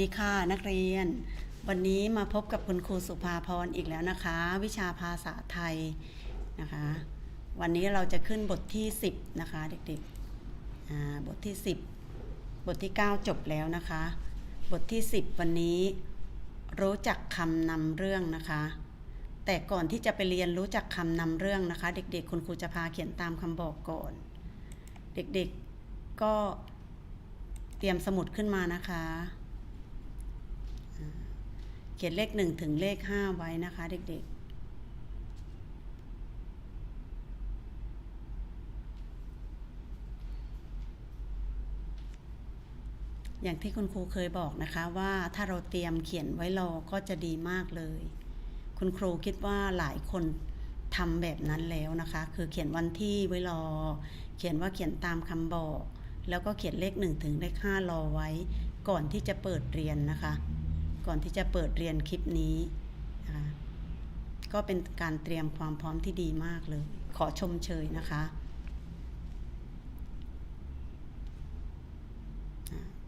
ดีค่ะนักเรียน วันนี้มาพบกับคุณครูสุภาพรอีกแล้วนะคะ วิชาภาษาไทยนะคะ วันนี้เราจะขึ้นบทที่ 10 นะคะเด็กๆบทที่ 10 บทที่ 9 จบแล้วนะคะ บทที่ 10 วันนี้ รู้จักคำนำเรื่องนะคะ แต่ก่อนที่จะไปเรียนรู้จักคำนำเรื่องนะคะ เด็กๆ คุณครูจะพาเขียนตามคำบอกก่อน เด็กๆก็เตรียมสมุดขึ้นมานะคะ ขียนเลขหนึ่งถึงเลขห้าไว้นะคะเด็กๆอย่างที่คุณครูเคยบอกนะคะว่าถ้าเราเตรียมเขียนไว้รอก็จะดีมากเลย คุณครูคิดว่าหลายคนทำแบบนั้นแล้วนะคะ คือเขียนวันที่ไว้รอ เขียนว่าเขียนตามคำบอก แล้วก็เขียนเลขหนึ่งถึงเลขห้ารอไว้ ก่อนที่จะเปิดเรียนนะคะ ก่อนที่จะเปิดเรียนคลิปนี้นะคะก็เป็นการเตรียมความพร้อมที่ดีมากเลย ขอชมเชยนะคะ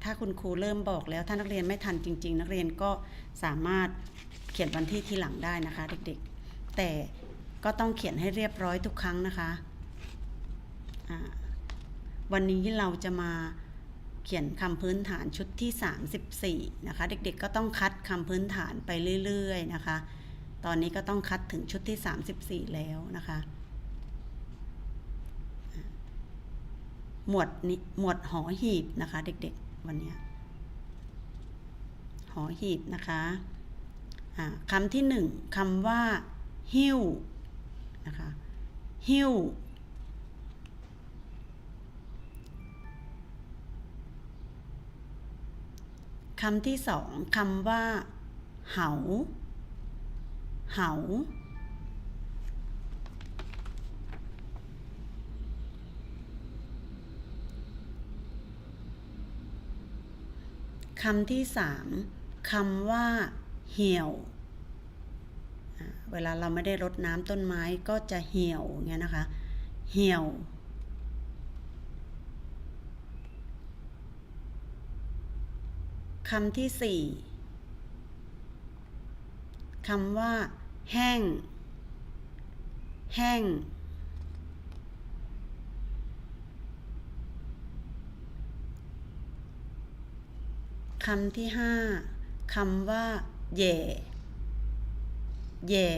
ถ้าคุณครูเริ่มบอกแล้วถ้านักเรียนไม่ทันจริง ๆ นักเรียนก็สามารถเขียนวันที่ที่หลังได้นะคะเด็กๆ แต่ก็ต้องเขียนให้เรียบร้อยทุกครั้งนะคะ วันนี้เราจะมา เขียนคำพื้นฐานชุดที่ 34 นะคะ เด็กๆก็ต้องคัดคำพื้นฐานไปเรื่อยๆนะคะ ตอนนี้ก็ต้องคัดถึงชุดที่ 34 แล้วนะคะ หมวดนี้หมวดหอหีบนะคะ เด็กๆวันนี้หอหีบนะคะอ่าคำที่หนึ่งคำว่า หิ้วนะคะ หิ้ว คำที่สองคำว่า เหา เหา คำที่สามคำว่า เหี่ยว เวลาเราไม่ได้รดน้ำต้นไม้ก็จะเหี่ยวเงี้ยนะคะ เหี่ยว คำที่สี่คำว่า แห้ง แห้ง คำที่ห้าคำว่า แย่ แย่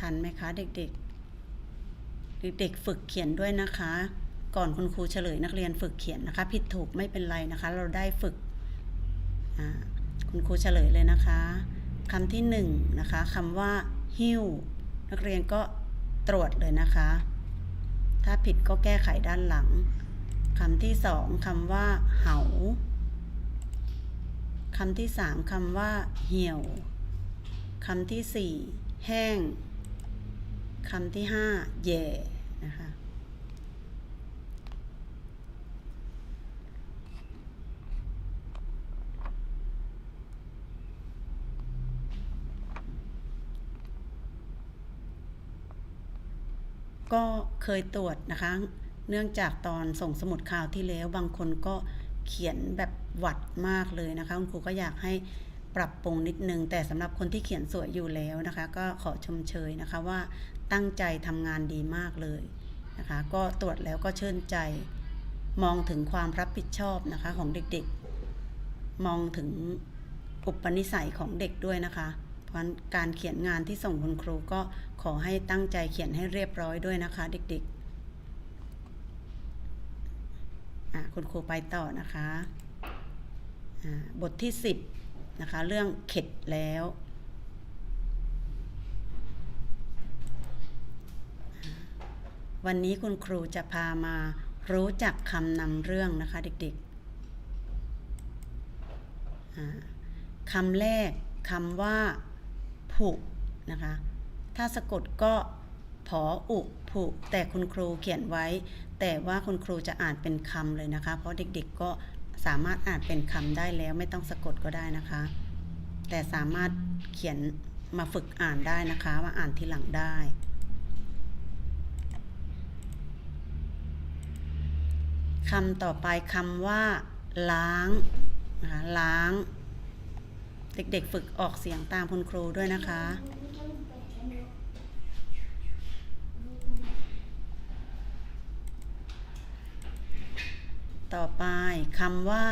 ทั นไหมคะ เด็กๆ เด็กๆ ฝึกเขียนด้วยนะคะ ก่อนคุณครูเฉลยนักเรียนฝึกเขียนนะคะ ผิดถูกไม่เป็นไรนะคะ เราได้ฝึกคุณครูเฉลยเลยนะคะคำที่หนึ่งนะคะคำว่าหิ้วนักเรียนก็ตรวจเลยนะคะ ถ้าผิดก็แก้ไขด้านหลังคำที่สองคำว่า เหาคำที่สามคำว่า เหี่ยวคำที่สี่แห้ง คำที่ห้าแย่นะคะก็เคยตรวจนะคะ เนื่องจากตอนส่งสมุดข่าวที่แล้ว บางคนก็เขียนแบบหวัดมากเลยนะคะคุณครูก็อยากให้ปรับปรุงนิดนึง แต่สำหรับคนที่เขียนสวยอยู่แล้วนะคะ ก็ขอชมเชยนะคะว่า ตั้งใจทำงานดีมากเลยนะคะ ก็ตรวจแล้วก็ชื่นใจ มองถึงความรับผิดชอบนะคะของเด็กๆ มองถึงอุปนิสัยของเด็กด้วยนะคะ เพราะนั้นการเขียนงานที่ส่งคุณครูก็ขอให้ตั้งใจเขียนให้เรียบร้อยด้วยนะคะ เด็กๆ คุณครูไปต่อนะคะ บทที่ 10นะคะเรื่องเข็ดแล้ว วันนี้คุณครูจะพามารู้จักคำนำเรื่องนะคะเด็กๆคำแรกคำว่า ผุนะคะ ถ้าสะกดก็ผออุผุแต่คุณครูเขียนไว้ แต่ว่าคุณครูจะอ่านเป็นคำเลยนะคะ เพราะเด็กๆก็สามารถอ่านเป็นคำได้แล้วไม่ต้องสะกดก็ได้นะคะ แต่สามารถเขียนมาฝึกอ่านได้นะคะมาอ่านทีหลังได้ คำต่อไปคำว่า ล้างนะคะล้าง เด็กๆฝึกออกเสียงตามคุณครูด้วยนะคะ ต่อไปคำว่า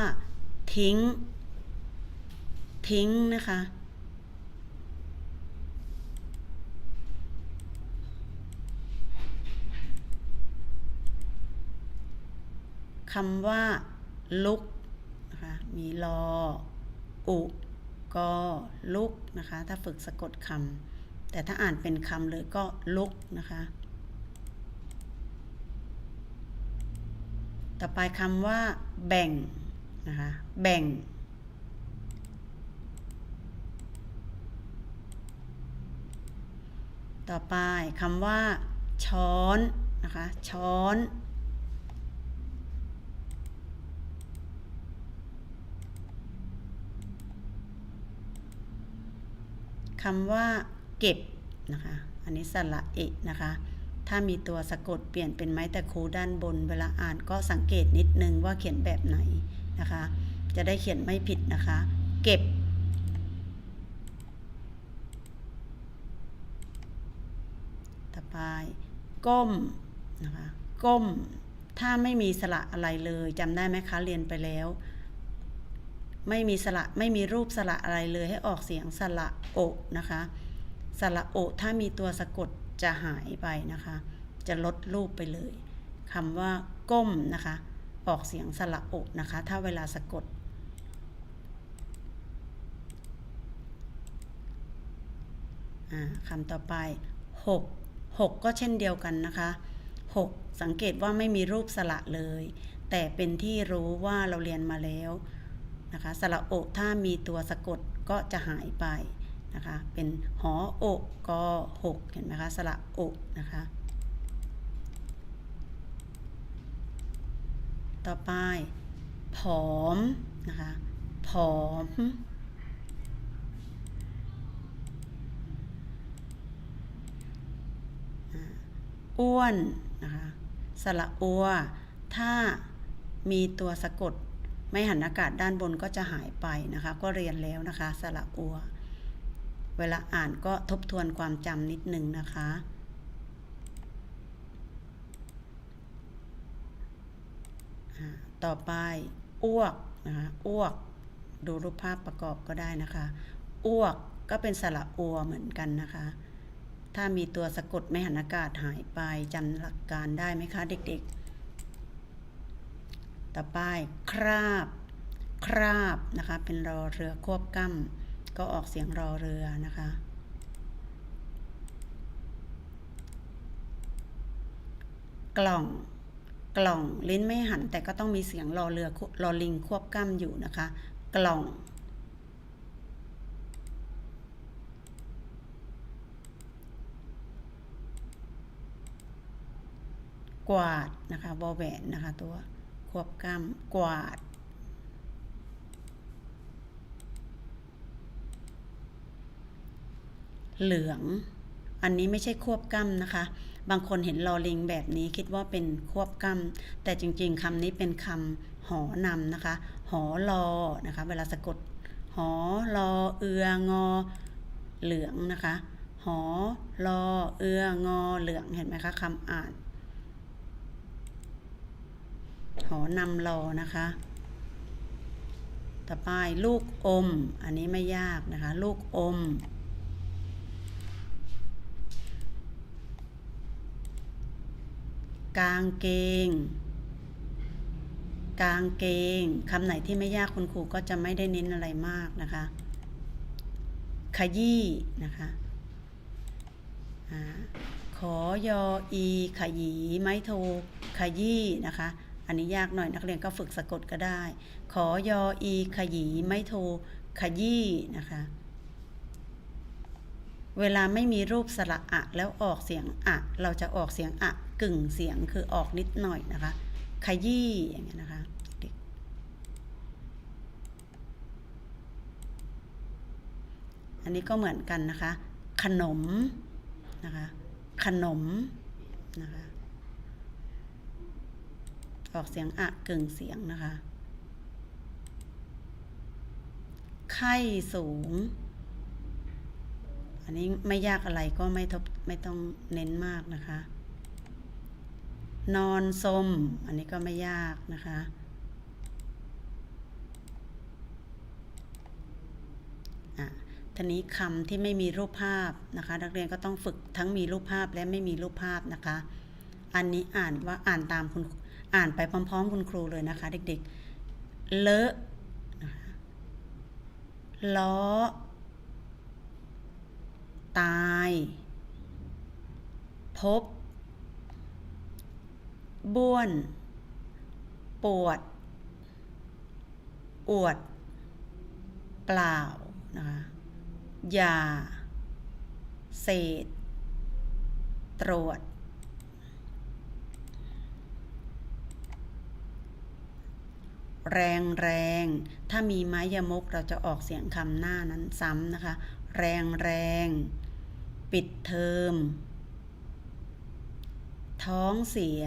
ทิ้ง ทิ้งนะคะ คำว่า ลุกนะคะมีรออุกอลุกนะคะ ถ้าฝึกสะกดคำแต่ถ้าอ่านเป็นคำเลยก็ลุกนะคะ ต่อไปคำว่า แบ่งนะคะ แบ่ง ต่อไปคำว่า ช้อนนะคะ ช้อน คำว่าเก็บนะคะ อันนี้สระเอะนะคะ ถ้ามีตัวสะกดเปลี่ยนเป็นไม้ตะคูด้านบน เวลาอ่านก็สังเกตนิดนึงว่าเขียนแบบไหนนะคะ จะได้เขียนไม่ผิดนะคะ เก็บ ต่อไป ก้มนะคะ ก้ม ถ้าไม่มีสระอะไรเลยจำได้ไหมคะ เรียนไปแล้ว ไม่มีสระไม่มีรูปสระอะไรเลยให้ออกเสียงสระโอนะคะสระโอถ้ามีตัวสะกดจะหายไปนะคะ จะลดรูปไปเลยคำว่าก้มนะคะ ออกเสียงสระโอนะคะ ถ้าเวลาสะกด คำต่อไป 6 6 ก็เช่นเดียวกันนะคะ 6 สังเกตว่าไม่มีรูปสระเลย แต่เป็นที่รู้ว่าเราเรียนมาแล้ว นะคะสระโอถ้ามีตัวสะกดก็จะหายไปนะคะเป็นหอโอกอหกเห็นไหมคะสระโอนะคะต่อไปผอมนะคะผอมอ้วนนะคะสระอัวถ้ามีตัวสะกด ไม่หันอากาศด้านบนก็จะหายไปนะคะ ก็เรียนแล้วนะคะ สระอัว เวลาอ่านก็ทบทวนความจำนิดนึงนะคะ ต่อไปอ้วกนะคะอ้วก ดูรูปภาพประกอบก็ได้นะคะอ้วกก็เป็นสระอัวเหมือนกันนะคะ ถ้ามีตัวสะกดไม่หันอากาศหายไปจำหลักการได้ไหมคะเด็กๆ ต่อไปคราบ คราบนะคะ เป็นรอเรือควบกั้มก็ออกเสียงรอเรือนะคะ กล่อง กล่องลิ้นไม่หันแต่ก็ต้องมีเสียงรอเรือรอลิงควบกั้มอยู่นะคะ กล่องกวาดนะคะวอแหวนนะคะตัว ควบกล้ำกวาด เหลือง อันนี้ไม่ใช่ควบกล้ำนะคะ บางคนเห็นลอลิงแบบนี้คิดว่าเป็นควบกล้ำแต่จริง ๆคำนี้เป็นคำหอนำนะคะ หอลอนะคะ เวลาสะกด หอลอเอืองอ เหลืองนะคะ หอลอเอืองอเหลืองเห็นไหมคะคำอ่าน หอนำรอนะคะ ต่อไปลูกอม อันนี้ไม่ยากนะคะ ลูกอม กางเกง กางเกงคำไหนที่ไม่ยากคุณครูก็จะไม่ได้เน้นอะไรมากนะคะ ขยี้นะคะขอยออี ขยีไม้โทขยี้นะคะ อันนี้ยากหน่อยนักเรียนก็ฝึกสะกดก็ได้ ขอยออี ขยีไม้โทขยี้นะคะ เวลาไม่มีรูปสระอะแล้วออกเสียงอะเราจะออกเสียงอะกึ่งเสียงคือออกนิดหน่อยนะคะ ขยี้อย่างเงี้ยนะคะอันนี้ก็เหมือนกันนะคะ ขนมนะคะ ขนมนะคะ ออกเสียงอะเกึ่งเสียงนะคะ ไข้สูง อันนี้ไม่ยากอะไรก็ไม่ทบไม่ต้องเน้นมากนะคะ นอนสมอันนี้ก็ไม่ยากนะคะ อะทีนี้คำที่ไม่มีรูปภาพนะคะ นักเรียนก็ต้องฝึกทั้งมีรูปภาพและไม่มีรูปภาพนะคะ อันนี้อ่านว่าอ่านตามคุณ อ่านไปพร้อม ๆ คุณครูเลยนะคะ เด็กๆ เลอะล้อ ตาย พบ บ้วน ปวด อวด เปล่า นะคะยา เศษ ตรวจ แรงแรง ถ้ามีไม้ยมกเราจะออกเสียงคำหน้านั้นซ้ำนะคะ แรงแรง ปิดเทอม ท้องเสีย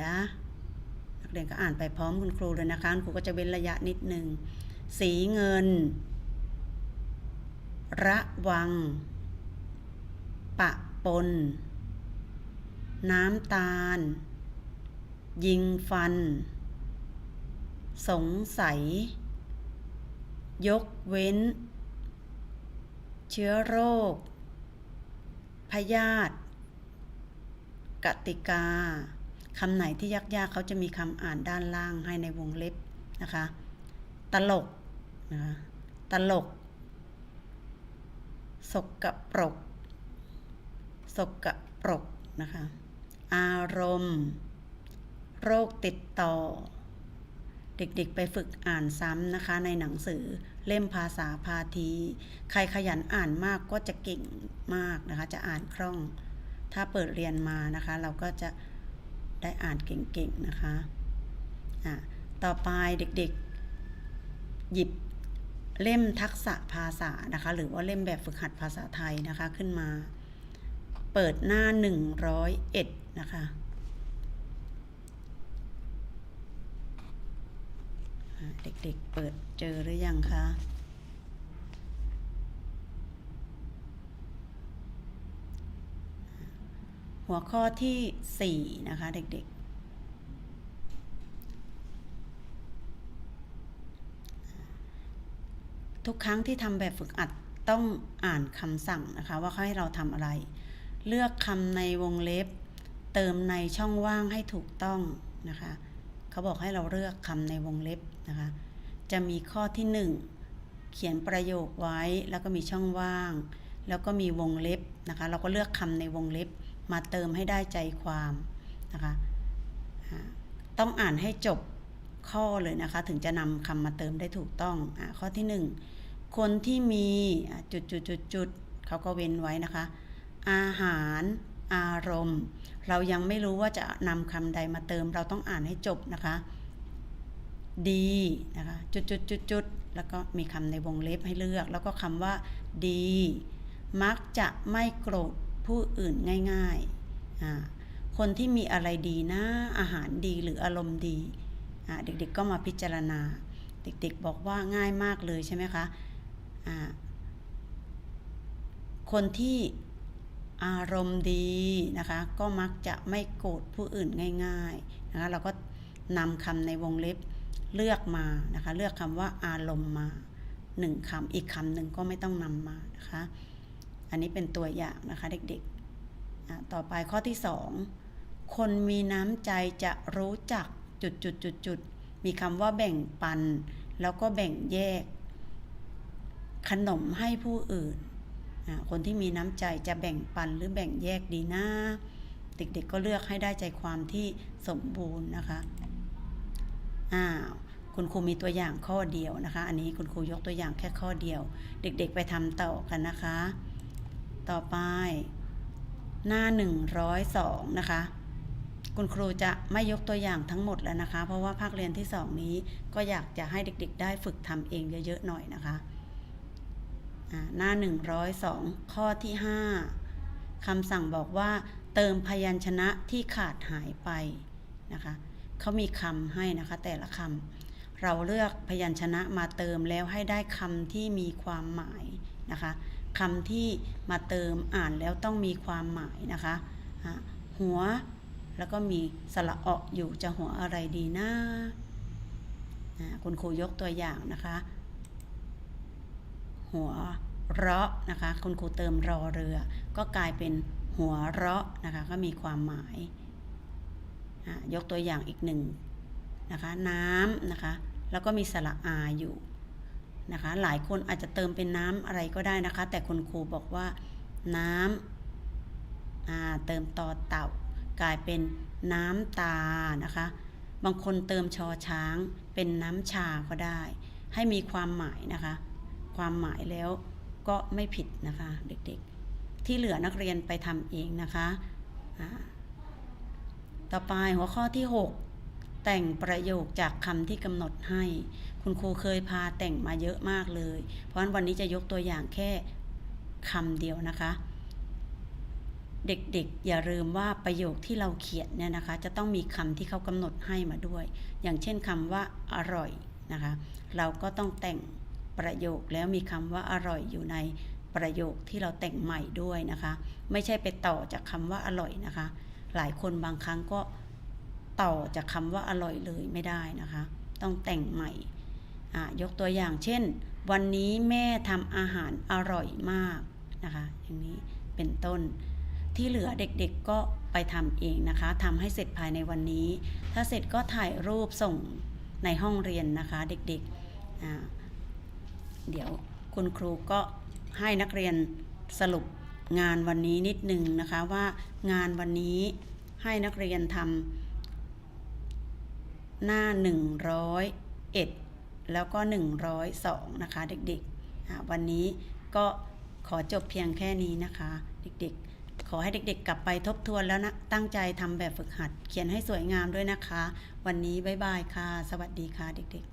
นักเรียนก็อ่านไปพร้อมคุณครูเลยนะคะ คุณครูก็จะเว้นระยะนิดนึงสีเงิน ระวัง ปะปน น้ำตาล ยิงฟัน สงสัย ยกเว้น เชื้อโรค พยาธิกติกาคำไหนที่ยากๆ เขาจะมีคำอ่านด้านล่างให้ในวงเล็บนะคะ ตลกนะคะตลก สกกปรกสกกปรกนะคะ อารมณ์ โรคติดต่อ เด็กๆ ไปฝึกอ่านซ้ำนะคะ ในหนังสือเล่มภาษาพาที ใครขยันอ่านมากก็จะเก่งมากนะคะ จะอ่านคล่อง ถ้าเปิดเรียนมานะคะ เราก็จะได้อ่านเก่งๆนะคะะต่อไปเด็กๆ หยิบเล่มทักษะภาษานะคะ หรือว่าเล่มแบบฝึกหัดภาษาไทยนะคะขึ้นมา เปิดหน้า 101 นะคะอะ เด็กๆเปิดเจอหรือยังคะหัวข้อที่ 4 นะคะเด็กๆ ทุกครั้งที่ทำแบบฝึกอัดต้องอ่านคำสั่งนะคะ ว่าเขาให้เราทำอะไร เลือกคำในวงเล็บ เติมในช่องว่างให้ถูกต้องนะคะ เขาบอกให้เราเลือกคำในวงเล็บ นะคะจะมีข้อที่ 1 เขียนประโยคไว้แล้วก็มีช่องว่าง แล้วก็มีวงเล็บนะคะเราก็เลือกคำในวงเล็บมาเติมให้ได้ใจความนะคะต้องอ่านให้จบข้อเลยนะคะ ถึงจะนำคำมาเติมได้ถูกต้องอข้อที่ 1 คนที่มีจุดจุดจุดจุดเขาก็เว้นไว้นะคะ อาหารอารมณ์ เรายังไม่รู้ว่าจะนำคำใดมาเติม เราต้องอ่านให้จบนะคะ ดีนะคะจุดจุดจุดจุดแล้วก็มีคำในวงเล็บให้เลือก แล้วก็คำว่าดี มักจะไม่โกรธผู้อื่นง่ายๆอ่าคนที่มีอะไรดีนะอาหารดีหรืออารมณ์ดี เด็กๆก็มาพิจารณา เด็กๆบอกว่าง่ายมากเลยใช่ไหมคะอ่าคนที่อารมณ์ดีนะคะก็มักจะไม่โกรธผู้อื่นง่ายๆนะคะเราก็นำคำในวงเล็บ เลือกมานะคะ เลือกคำว่าอารมณ์มาหนึ่งคำอีกคำหนึ่งก็ไม่ต้องนำมานะคะ อันนี้เป็นตัวอย่างนะคะเด็กๆ ต่อไปข้อที่2คนมีน้ำใจจะรู้จักจุดจุดจุดจุดมีคำว่าแบ่งปัน แล้วก็แบ่งแยก ขนมให้ผู้อื่น คนที่มีน้ำใจจะแบ่งปันหรือแบ่งแยกดีนะเด็กๆก็เลือกให้ได้ใจความที่สมบูรณ์นะคะ อ้าว คุณครูมีตัวอย่างข้อเดียวนะคะ อันนี้คุณครูยกตัวอย่างแค่ข้อเดียว เด็กๆไปทำต่อกันนะคะ ต่อไป หน้า 102 นะคะ คุณครูจะไม่ยกตัวอย่างทั้งหมดแล้วนะคะ เพราะว่าภาคเรียนที่ 2 นี้ก็อยากจะให้เด็กๆ ได้ฝึกทำเองเยอะๆหน่อยนะคะอ่าหน้า 102 ข้อที่ 5คำสั่งบอกว่า เติมพยัญชนะที่ขาดหายไปนะคะเขามีคำให้นะคะแต่ละคำ เราเลือกพยัญชนะมาเติมแล้วให้ได้คำที่มีความหมายนะคะคำที่มาเติมอ่านแล้วต้องมีความหมายนะคะหัวแล้วก็มีสระเอะอยู่จะหัวอะไรดีนะอะคุณครูยกตัวอย่างนะคะ หัวเราะนะคะ คุณครูเติมรอเรือ ก็กลายเป็นหัวเราะนะคะ ก็มีความหมาย ยกตัวอย่างอีกหนึ่งนะคะ น้ำนะคะ แล้วก็มีสระอาอยู่นะคะ หลายคนอาจจะเติมเป็นน้ำอะไรก็ได้นะคะ แต่คุณครูบอกว่าน้ำเติมต่อเต่ากลายเป็นน้ำตานะคะ บางคนเติมชอช้าง เป็นน้ำชาก็ได้ ให้มีความหมายนะคะ ความหมายแล้วก็ไม่ผิดนะคะเด็กๆ ที่เหลือนักเรียนไปทำเองนะคะ ต่อไปหัวข้อที่ 6 แต่งประโยคจากคำที่กำหนดให้ คุณครูเคยพาแต่งมาเยอะมากเลย เพราะฉะนั้นวันนี้จะยกตัวอย่างแค่คำเดียวนะคะ เด็กๆ อย่าลืมว่าประโยคที่เราเขียนเนี่ยนะคะ จะต้องมีคำที่เขากำหนดให้มาด้วย อย่างเช่นคำว่าอร่อยนะคะ เราก็ต้องแต่งประโยคแล้วมีคำว่าอร่อยอยู่ในประโยคที่เราแต่งใหม่ด้วยนะคะ ไม่ใช่ไปต่อจากคำว่าอร่อยนะคะ หลายคนบางครั้งก็ ต่อจากคำว่าอร่อยเลยไม่ได้นะคะ ต้องแต่งใหม่ยกตัวอย่างเช่น วันนี้แม่ทำอาหารอร่อยมากนะคะ อย่างนี้เป็นต้น ที่เหลือเด็กๆก็ไปทำเองนะคะทำให้เสร็จภายในวันนี้ ถ้าเสร็จก็ถ่ายรูปส่งในห้องเรียนนะคะ เด็กๆ เดี๋ยวคุณครูก็ให้นักเรียนสรุปงานวันนี้นิดนึงนะคะว่างานวันนี้ให้นักเรียนทำ หน้า 101 แล้วก็ 102 นะคะ เด็กๆ วันนี้ก็ขอจบเพียงแค่นี้นะคะ เด็กๆ ขอให้เด็กๆ กลับไปทบทวนแล้วนะตั้งใจทำแบบฝึกหัด เขียนให้สวยงามด้วยนะคะ วันนี้บ๊ายบายค่ะ สวัสดีค่ะเด็กๆ